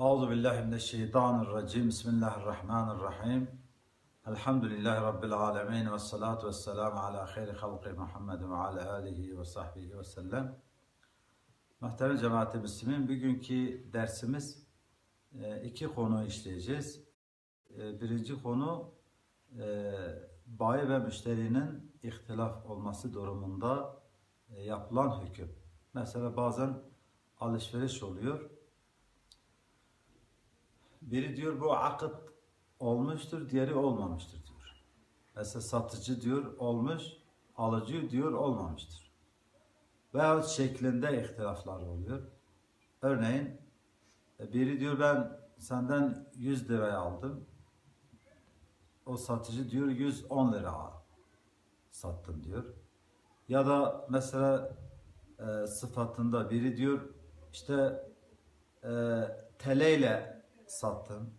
Euzu billahi mineşşeytanirracim. Bismillahirrahmanirrahim. Elhamdülillahi rabbil alamin ve salatu vesselam ala hayri halqi Muhammed ve ala alihi ve sahbihi ve sellem. Muhterem cemaat-i Müslümin, bugünkü dersimiz e, iki konu işleyeceğiz. E, Birinci konu e, bayi ve müşterinin ihtilaf olması durumunda yapılan hüküm. Mesela bazen alışveriş oluyor. Biri diyor bu akıt olmuştur, diğeri olmamıştır diyor. Mesela satıcı diyor olmuş, alıcı diyor olmamıştır. Veyahut şeklinde ihtilaflar oluyor. Örneğin e, biri diyor ben senden 100 liraya aldım. O satıcı diyor 110 lira sattım diyor. Ya da mesela e, sıfatında biri diyor işte e, TL ile sattım.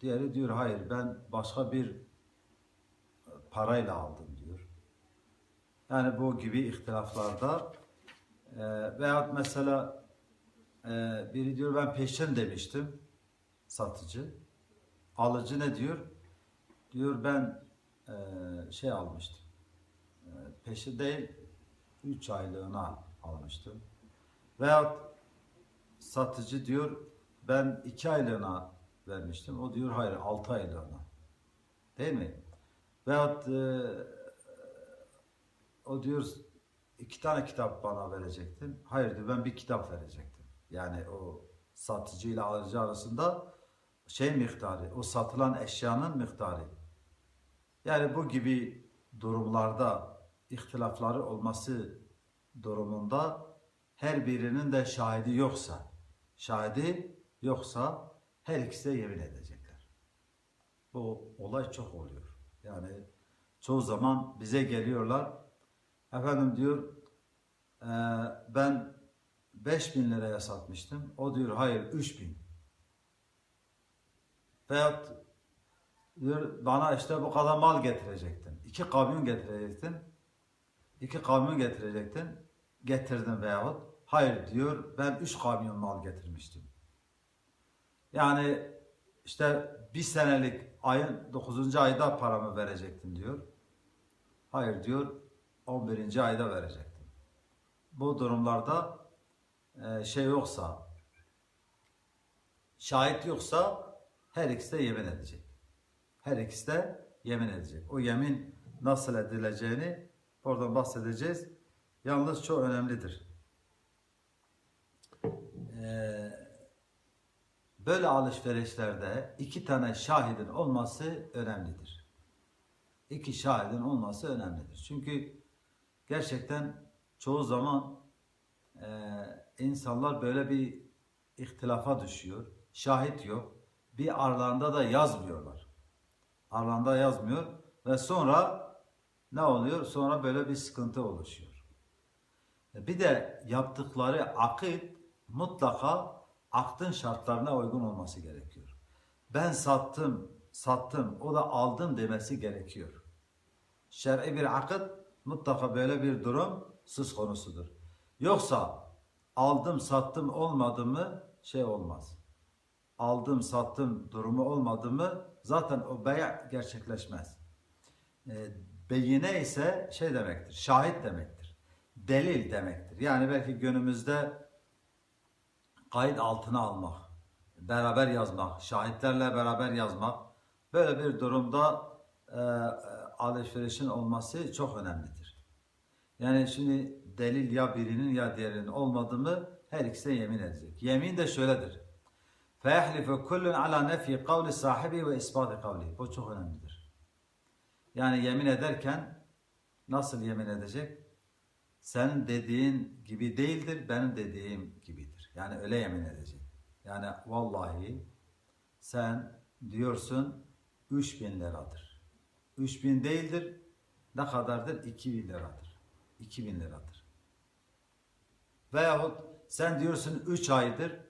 Diğeri diyor hayır ben başka bir parayla aldım diyor. Yani bu gibi ihtilaflarda e, veyahut mesela e, biri diyor ben peşin demiştim satıcı. Alıcı ne diyor? Diyor ben e, şey almıştım. E, peşin değil 3 aylığına almıştım. Veyahut satıcı diyor ben 2 aylığına vermiştim. O diyor hayır 6 aylığına. Değil mi? Veyahut e, o diyor iki tane kitap bana verecektin. Hayır diyor ben bir kitap verecektim. Yani o satıcı ile alıcı arasında şey miktarı, o satılan eşyanın miktarı. Yani bu gibi durumlarda ihtilafları olması durumunda her birinin de şahidi yoksa, şahidi yoksa her ikisi de yemin edecekler. Bu olay çok oluyor. Yani çoğu zaman bize geliyorlar. Efendim diyor "Ee, ben 5000 liraya satmıştım. O diyor hayır 3000. Veyahut diyor bana işte bu kadar mal getirecektin. İki kamyon getirecektin. İki kamyon getirecektin. Getirdin veyahut hayır diyor ben üç kamyon mal getirmiştim. Yani işte bir senelik ayın 9. ayda paramı verecektin diyor. Hayır diyor 11. ayda verecektim. Bu durumlarda e, şey yoksa şahit yoksa her ikisi de yemin edecek. Her ikisi de yemin edecek. O yemin nasıl edileceğini oradan bahsedeceğiz. Yalnız çok önemlidir. Ee, böyle alışverişlerde iki tane şahidin olması önemlidir. İki şahidin olması önemlidir. Çünkü gerçekten çoğu zaman e, insanlar böyle bir ihtilafa düşüyor. Şahit yok. Bir aralarında da yazmıyorlar. Aralarında yazmıyor ve sonra ne oluyor? Sonra böyle bir sıkıntı oluşuyor. Bir de yaptıkları akit mutlaka aktın şartlarına uygun olması gerekiyor. Ben sattım, sattım, o da aldım demesi gerekiyor. Şer'i bir akit mutlaka böyle bir durum söz konusudur. Yoksa aldım, sattım olmadı mı şey olmaz. Aldım, sattım durumu olmadı mı zaten o bey' gerçekleşmez. E, beyine ise şey demektir, şahit demektir. Delil demektir. Yani belki günümüzde kayıt altına almak, beraber yazmak, şahitlerle beraber yazmak böyle bir durumda e, alışverişin olması çok önemlidir. Yani şimdi delil ya birinin ya diğerinin olmadı mı her ikisi de yemin edecek. Yemin de şöyledir. فَيَحْلِفُ كُلٌّ عَلَى نَفْيِ قَوْلِ صَاحِبِ ve ispat kavli. Bu çok önemlidir. Yani yemin ederken nasıl yemin edecek? Senin dediğin gibi değildir, benim dediğim gibidir. Yani öyle yemin edecek. Yani vallahi sen diyorsun 3000 liradır. 3000 değildir. Ne kadardır? 2000 liradır. 2000 liradır. Veyahut sen diyorsun 3 aydır.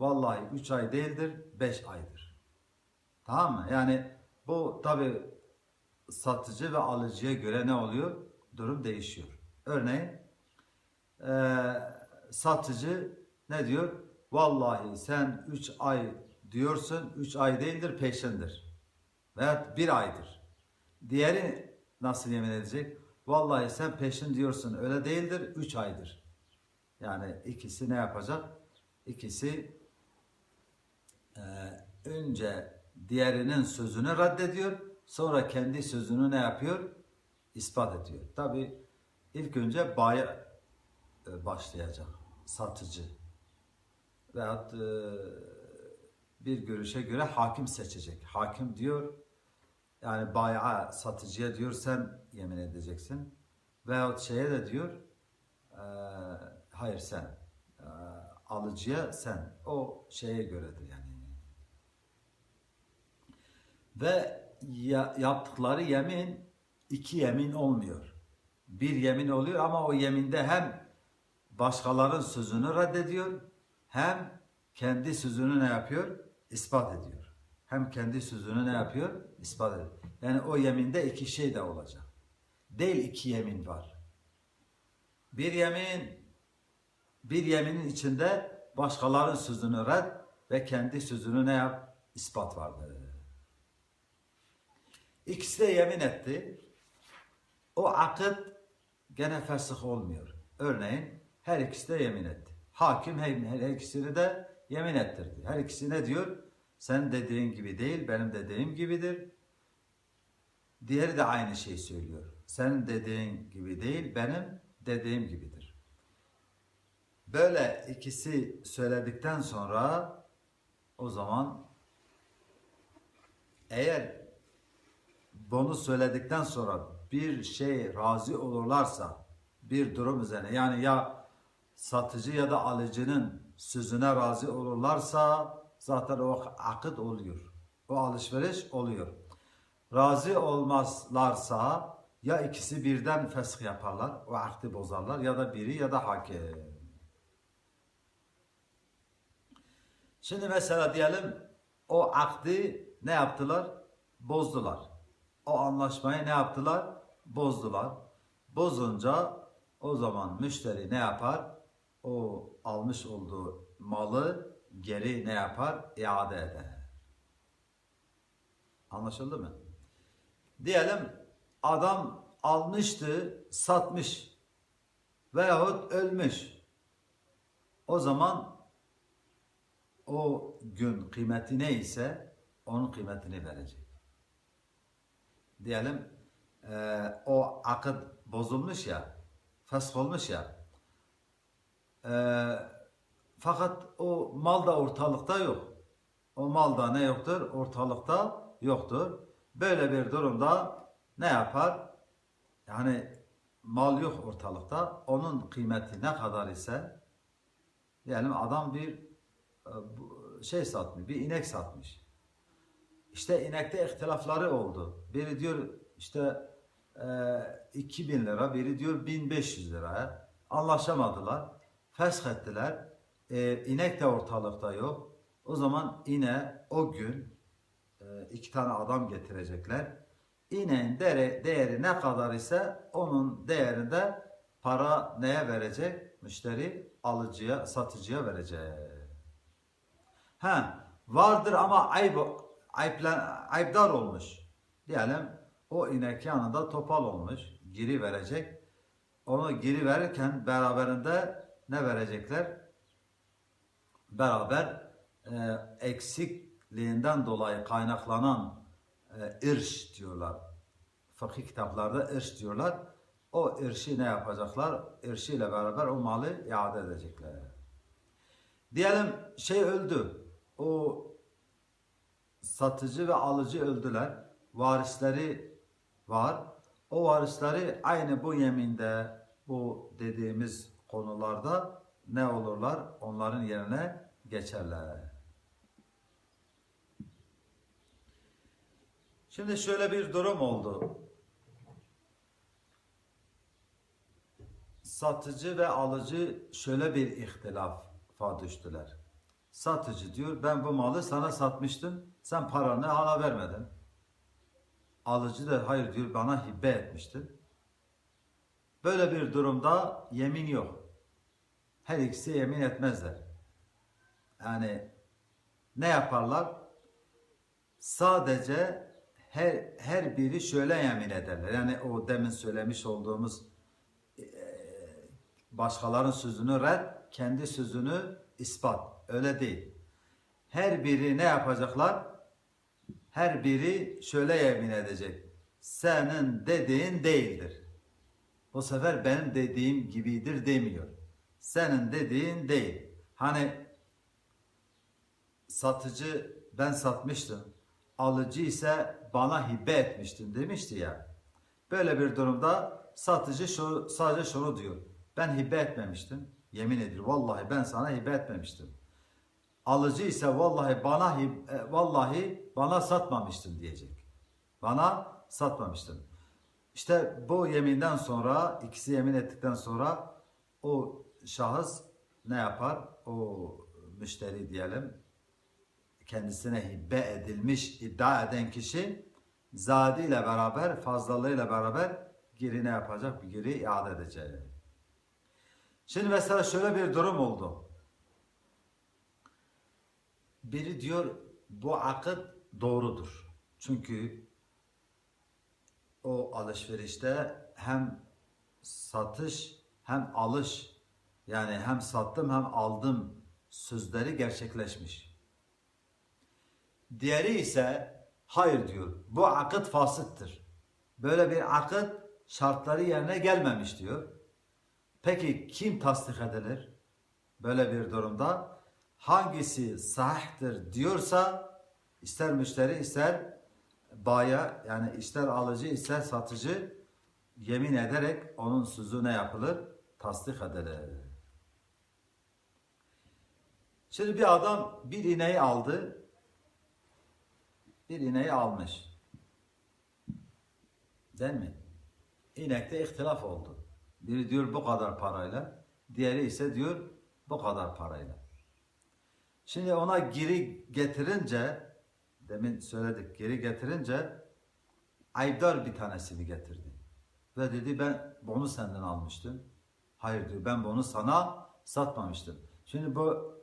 Vallahi 3 ay değildir, 5 aydır. Tamam mı? Yani bu tabi satıcı ve alıcıya göre ne oluyor? Durum değişiyor. Örneğin eee satıcı ne diyor? Vallahi sen 3 ay diyorsun 3 ay değildir peşindir. Veya bir aydır. Diğeri nasıl yemin edecek? Vallahi sen peşin diyorsun öyle değildir 3 aydır. Yani ikisi ne yapacak? İkisi e, önce diğerinin sözünü reddediyor, sonra kendi sözünü ne yapıyor? İspat ediyor. Tabi ilk önce bay e, başlayacak, satıcı. Veyahut e, bir görüşe göre hakim seçecek. Hakim diyor, yani bayağı satıcıya diyor sen yemin edeceksin. Veyahut şeye de diyor, e, hayır sen, e, alıcıya sen. O şeye göredir yani. Ve ya- yaptıkları yemin iki yemin olmuyor. Bir yemin oluyor ama o yeminde hem başkalarının sözünü reddediyor hem kendi sözünü ne yapıyor? İspat ediyor. Hem kendi sözünü ne yapıyor? İspat ediyor. Yani o yeminde iki şey de olacak. Değil iki yemin var. Bir yemin bir yeminin içinde başkalarının sözünü red ve kendi sözünü ne yap? İspat vardır. İkisi de yemin etti. O akıt gene fesih olmuyor. Örneğin her ikisi de yemin etti. Hakim her, ikisini de yemin ettirdi. Her ikisi ne diyor? Sen dediğin gibi değil, benim dediğim gibidir. Diğeri de aynı şeyi söylüyor. Senin dediğin gibi değil, benim dediğim gibidir. Böyle ikisi söyledikten sonra o zaman eğer bunu söyledikten sonra bir şey razı olurlarsa bir durum üzerine yani ya satıcı ya da alıcının sözüne razı olurlarsa zaten o akıt oluyor. O alışveriş oluyor. Razı olmazlarsa ya ikisi birden fesk yaparlar, o akdi bozarlar ya da biri ya da hakim. Şimdi mesela diyelim o akdi ne yaptılar? Bozdular. O anlaşmayı ne yaptılar? Bozdular. Bozunca o zaman müşteri ne yapar? O almış olduğu malı geri ne yapar? İade eder. Anlaşıldı mı? Diyelim adam almıştı, satmış veyahut ölmüş. O zaman o gün kıymeti neyse onun kıymetini verecek. Diyelim e, o akıt bozulmuş ya, fesk olmuş ya. E, fakat o mal da ortalıkta yok. O mal da ne yoktur? Ortalıkta yoktur. Böyle bir durumda ne yapar? Yani mal yok ortalıkta. Onun kıymeti ne kadar ise diyelim adam bir e, şey satmış, bir inek satmış. İşte inekte ihtilafları oldu. Biri diyor işte e, 2000 lira, biri diyor 1500 liraya. Anlaşamadılar. Fesh ettiler. E, inek de ortalıkta yok. O zaman yine o gün e, iki tane adam getirecekler. İneğin değeri, değeri ne kadar ise onun değerinde para neye verecek? Müşteri alıcıya, satıcıya verecek. Ha, vardır ama ayıp, ayıpla, ayıpdar olmuş. Diyelim o inek yanında topal olmuş. Giri verecek. Onu giri verirken beraberinde ne verecekler? Beraber e, eksikliğinden dolayı kaynaklanan e, irş diyorlar. Fıkıh kitaplarda irş diyorlar. O irşi ne yapacaklar? İrşiyle beraber o malı iade edecekler. Diyelim şey öldü. O satıcı ve alıcı öldüler. Varisleri var. O varisleri aynı bu yeminde bu dediğimiz konularda ne olurlar? Onların yerine geçerler. Şimdi şöyle bir durum oldu. Satıcı ve alıcı şöyle bir ihtilafa düştüler. Satıcı diyor ben bu malı sana satmıştım. Sen paranı hala vermedin. Alıcı da hayır diyor bana hibe etmiştin. Böyle bir durumda yemin yok. Her ikisi yemin etmezler. Yani ne yaparlar? Sadece her her biri şöyle yemin ederler. Yani o demin söylemiş olduğumuz eee, başkalarının sözünü red, kendi sözünü ispat. Öyle değil. Her biri ne yapacaklar? Her biri şöyle yemin edecek. Senin dediğin değildir. Bu sefer benim dediğim gibidir demiyor. Senin dediğin değil. Hani satıcı ben satmıştım. Alıcı ise bana hibe etmiştin demişti ya. Böyle bir durumda satıcı şu, sadece şunu diyor. Ben hibe etmemiştim. Yemin ediyor. Vallahi ben sana hibe etmemiştim. Alıcı ise vallahi bana e, vallahi bana satmamıştın diyecek. Bana satmamıştın. İşte bu yeminden sonra ikisi yemin ettikten sonra o şahıs ne yapar? O müşteri diyelim kendisine hibbe edilmiş iddia eden kişi zadi ile beraber fazlalığıyla beraber geri ne yapacak? Geri iade edecek. Şimdi mesela şöyle bir durum oldu. Biri diyor bu akıt doğrudur. Çünkü o alışverişte hem satış hem alış yani hem sattım hem aldım sözleri gerçekleşmiş. Diğeri ise hayır diyor. Bu akıt fasıttır. Böyle bir akıt şartları yerine gelmemiş diyor. Peki kim tasdik edilir? Böyle bir durumda hangisi sahihtir diyorsa ister müşteri ister baya yani ister alıcı ister satıcı yemin ederek onun sözü ne yapılır? Tasdik edilir. Şimdi bir adam bir ineği aldı. Bir ineği almış. Değil mi? İnekte ihtilaf oldu. Biri diyor bu kadar parayla, diğeri ise diyor bu kadar parayla. Şimdi ona geri getirince, demin söyledik geri getirince Aydar bir tanesini getirdi. Ve dedi ben bunu senden almıştım. Hayır diyor ben bunu sana satmamıştım. Şimdi bu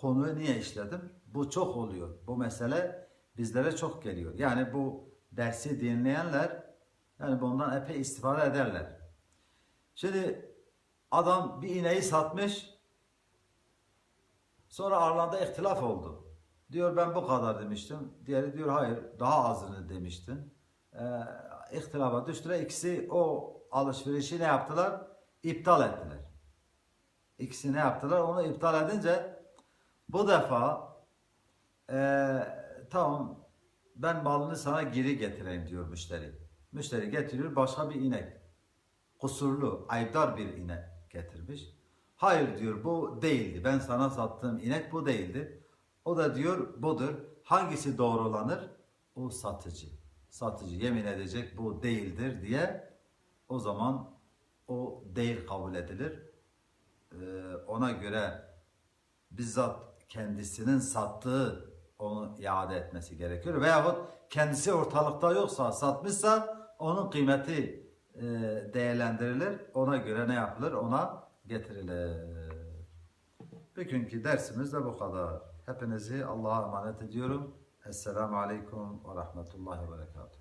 konuyu niye işledim? Bu çok oluyor. Bu mesele bizlere çok geliyor. Yani bu dersi dinleyenler yani bundan epey istifade ederler. Şimdi adam bir ineği satmış. Sonra aralarında ihtilaf oldu. Diyor ben bu kadar demiştim. Diğeri diyor hayır daha azını demiştin. Ee, ihtilafa düştüler. İkisi o alışverişi ne yaptılar? İptal ettiler. İkisi ne yaptılar? Onu iptal edince bu defa eee, tamam ben malını sana geri getireyim diyor müşteri. Müşteri getiriyor başka bir inek. Kusurlu, aydar bir inek getirmiş. Hayır diyor bu değildi. Ben sana sattığım inek bu değildi. O da diyor budur. Hangisi doğrulanır? O satıcı. Satıcı yemin edecek bu değildir diye o zaman o değil kabul edilir. Ee, ona göre bizzat kendisinin sattığı onu iade etmesi gerekiyor. Veyahut kendisi ortalıkta yoksa satmışsa onun kıymeti e, değerlendirilir. Ona göre ne yapılır? Ona getirilir. Bugünkü dersimiz de bu kadar. Hepinizi Allah'a emanet ediyorum. Esselamu Aleyküm ve Rahmetullahi ve Berekatuhu.